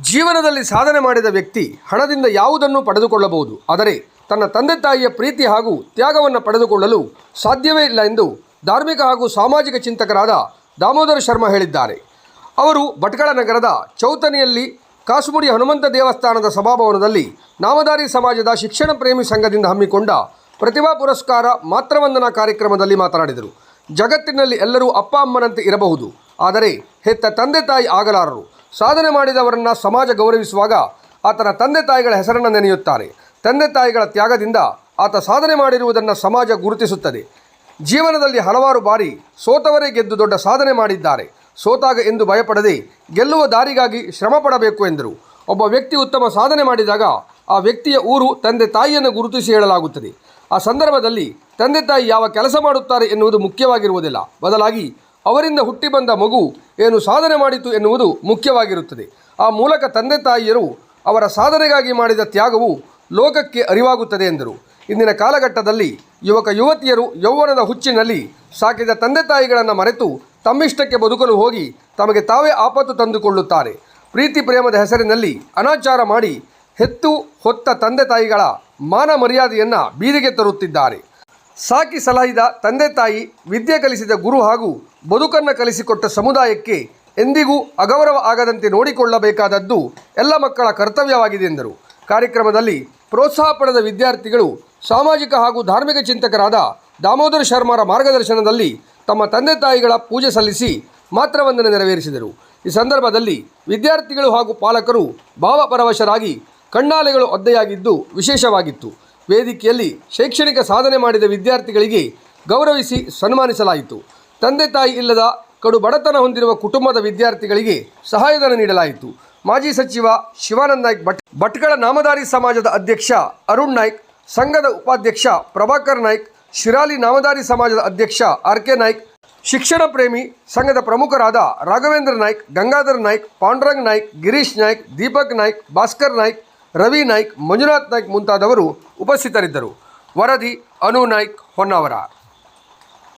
ಜೀವನದಲ್ಲಿ ಸಾಧನೆ ಮಾಡಿದ ವ್ಯಕ್ತಿ ಹಣದಿಂದ ಯಾವುದನ್ನು ಪಡೆದುಕೊಳ್ಳಬಹುದು. ಆದರೆ ತನ್ನ ತಂದೆ ತಾಯಿಯ ಪ್ರೀತಿ ಹಾಗೂ ತ್ಯಾಗವನ್ನು ಪಡೆದುಕೊಳ್ಳಲು ಸಾಧ್ಯವೇ ಇಲ್ಲ ಎಂದು ಧಾರ್ಮಿಕ ಹಾಗೂ ಸಾಮಾಜಿಕ ಚಿಂತಕರಾದ ದಾಮೋದರ ಶರ್ಮಾ ಹೇಳಿದ್ದಾರೆ. ಅವರು ಭಟ್ಕಳ ನಗರದ ಚೌತನಿಯಲ್ಲಿ ಕಾಸುಮುಡಿ ಹನುಮಂತ ದೇವಸ್ಥಾನದ ಸಭಾಭವನದಲ್ಲಿ ನಾಮಧಾರಿ ಸಮಾಜದ ಶಿಕ್ಷಣ ಪ್ರೇಮಿ ಸಂಘದಿಂದ ಹಮ್ಮಿಕೊಂಡ ಪ್ರತಿಭಾ ಪುರಸ್ಕಾರ ಮಾತೃವಂದನಾ ಕಾರ್ಯಕ್ರಮದಲ್ಲಿ ಮಾತನಾಡಿದರು. ಜಗತ್ತಿನಲ್ಲಿ ಎಲ್ಲರೂ ಅಪ್ಪ ಅಮ್ಮನಂತೆ ಇರಬಹುದು. ಆದರೆ ಹೆತ್ತ ತಂದೆ ತಾಯಿ ಆಗಲಾರರು. ಸಾಧನೆ ಮಾಡಿದವರನ್ನು ಸಮಾಜ ಗೌರವಿಸುವಾಗ ಆತನ ತಂದೆ ತಾಯಿಗಳ ಹೆಸರನ್ನು ನೆನೆಯುತ್ತಾರೆ. ತಂದೆ ತಾಯಿಗಳ ತ್ಯಾಗದಿಂದ ಆತ ಸಾಧನೆ ಮಾಡಿರುವುದನ್ನು ಸಮಾಜ ಗುರುತಿಸುತ್ತದೆ. ಜೀವನದಲ್ಲಿ ಹಲವಾರು ಬಾರಿ ಸೋತವರೇ ಗೆದ್ದು ದೊಡ್ಡ ಸಾಧನೆ ಮಾಡಿದ್ದಾರೆ. ಸೋತಾಗ ಎಂದು ಭಯಪಡದೆ ಗೆಲ್ಲುವ ದಾರಿಗಾಗಿ ಶ್ರಮ ಪಡಬೇಕು ಎಂದರು. ಒಬ್ಬ ವ್ಯಕ್ತಿ ಉತ್ತಮ ಸಾಧನೆ ಮಾಡಿದಾಗ ಆ ವ್ಯಕ್ತಿಯ ಊರು ತಂದೆ ತಾಯಿಯನ್ನು ಗುರುತಿಸಿ ಹೇಳಲಾಗುತ್ತದೆ. ಆ ಸಂದರ್ಭದಲ್ಲಿ ತಂದೆ ತಾಯಿ ಯಾವ ಕೆಲಸ ಮಾಡುತ್ತಾರೆ ಎನ್ನುವುದು ಮುಖ್ಯವಾಗಿರುವುದಿಲ್ಲ. ಬದಲಾಗಿ ಅವರಿಂದ ಹುಟ್ಟಿ ಬಂದ ಮಗು ಏನು ಸಾಧನೆ ಮಾಡಿತು ಎನ್ನುವುದು ಮುಖ್ಯವಾಗಿರುತ್ತದೆ. ಆ ಮೂಲಕ ತಂದೆ ತಾಯಿಯರು ಅವರ ಸಾಧನೆಗಾಗಿ ಮಾಡಿದ ತ್ಯಾಗವು ಲೋಕಕ್ಕೆ ಅರಿವಾಗುತ್ತದೆ ಎಂದರು. ಇಂದಿನ ಕಾಲಘಟ್ಟದಲ್ಲಿ ಯುವಕ ಯುವತಿಯರು ಯೌವನದ ಹುಚ್ಚಿನಲ್ಲಿ ಸಾಕಿದ ತಂದೆ ತಾಯಿಗಳನ್ನು ಮರೆತು ತಮ್ಮಿಷ್ಟಕ್ಕೆ ಬದುಕಲು ಹೋಗಿ ತಮಗೆ ತಾವೇ ಆಪತ್ತು ತಂದುಕೊಳ್ಳುತ್ತಾರೆ. ಪ್ರೀತಿ ಪ್ರೇಮದ ಹೆಸರಿನಲ್ಲಿ ಅನಾಚಾರ ಮಾಡಿ ಹೆತ್ತು ಹೊತ್ತ ತಂದೆ ತಾಯಿಗಳ ಮಾನ ಮರ್ಯಾದೆಯನ್ನು ಬೀದಿಗೆ ತರುತ್ತಿದ್ದಾರೆ. ಸಾಕಿ ಸಲಹಿದ ತಂದೆ ತಾಯಿ, ವಿದ್ಯೆ ಕಲಿಸಿದ ಗುರು ಹಾಗೂ ಬದುಕನ್ನು ಕಲಿಸಿಕೊಟ್ಟ ಸಮುದಾಯಕ್ಕೆ ಎಂದಿಗೂ ಅಗೌರವ ಆಗದಂತೆ ನೋಡಿಕೊಳ್ಳಬೇಕಾದದ್ದು ಎಲ್ಲ ಮಕ್ಕಳ ಕರ್ತವ್ಯವಾಗಿದೆ ಎಂದರು. ಕಾರ್ಯಕ್ರಮದಲ್ಲಿ ಪ್ರೋತ್ಸಾಹ ಪಡೆದ ವಿದ್ಯಾರ್ಥಿಗಳು, ಸಾಮಾಜಿಕ ಹಾಗೂ ಧಾರ್ಮಿಕ ಚಿಂತಕರಾದ ದಾಮೋದರ ಶರ್ಮಾರ ಮಾರ್ಗದರ್ಶನದಲ್ಲಿ ತಮ್ಮ ತಂದೆ ತಾಯಿಗಳ ಪೂಜೆ ಸಲ್ಲಿಸಿ ಮಾತ್ರವಂದನೆ ನೆರವೇರಿಸಿದರು. ಈ ಸಂದರ್ಭದಲ್ಲಿ ವಿದ್ಯಾರ್ಥಿಗಳು ಹಾಗೂ ಪಾಲಕರು ಭಾವಪರವಶರಾಗಿ ಕಣ್ಣಾಲೆಗಳು ಒದ್ದೆಯಾಗಿದ್ದು ವಿಶೇಷವಾಗಿತ್ತು. ವೇದಿಕೆಯಲ್ಲಿ ಶೈಕ್ಷಣಿಕ ಸಾಧನೆ ಮಾಡಿದ ವಿದ್ಯಾರ್ಥಿಗಳಿಗೆ ಗೌರವಿಸಿ ಸನ್ಮಾನಿಸಲಾಯಿತು. ತಂದೆ ತಾಯಿ ಇಲ್ಲದ ಕಡು ಬಡತನ ಹೊಂದಿರುವ ಕುಟುಂಬದ ವಿದ್ಯಾರ್ಥಿಗಳಿಗೆ ಸಹಾಯಧನ ನೀಡಲಾಯಿತು. ಮಾಜಿ ಸಚಿವ ಶಿವಾನಂದ ನಾಯ್ಕ್ ಭಟ್, ಭಟ್ಕಳ ನಾಮಧಾರಿ ಸಮಾಜದ ಅಧ್ಯಕ್ಷ ಅರುಣ್ ನಾಯ್ಕ್, ಸಂಘದ ಉಪಾಧ್ಯಕ್ಷ ಪ್ರಭಾಕರ್ ನಾಯ್ಕ್, ಶಿರಾಲಿ ನಾಮಧಾರಿ ಸಮಾಜದ ಅಧ್ಯಕ್ಷ ಆರ್ ಕೆ ನಾಯ್ಕ್, ಶಿಕ್ಷಣ ಪ್ರೇಮಿ ಸಂಘದ ಪ್ರಮುಖರಾದ ರಾಘವೇಂದ್ರ ನಾಯ್ಕ್, ಗಂಗಾಧರ್ ನಾಯ್ಕ್, ಪಾಂಡ್ರಂಗ್ ನಾಯ್ಕ್, ಗಿರೀಶ್ ನಾಯ್ಕ್, ದೀಪಕ್ ನಾಯ್ಕ್, ಭಾಸ್ಕರ್ ನಾಯ್ಕ್ ರವಿ ನಾಯ್ಕ್ ಮಂಜುನಾಥ್ ನಾಯ್ಕ್ ಮುಂತಾದವರು ಉಪಸ್ಥಿತರಿದ್ದರು. ವರದಿ ಅನು ನಾಯ್ಕ್ ಹೊನ್ನಾವರ.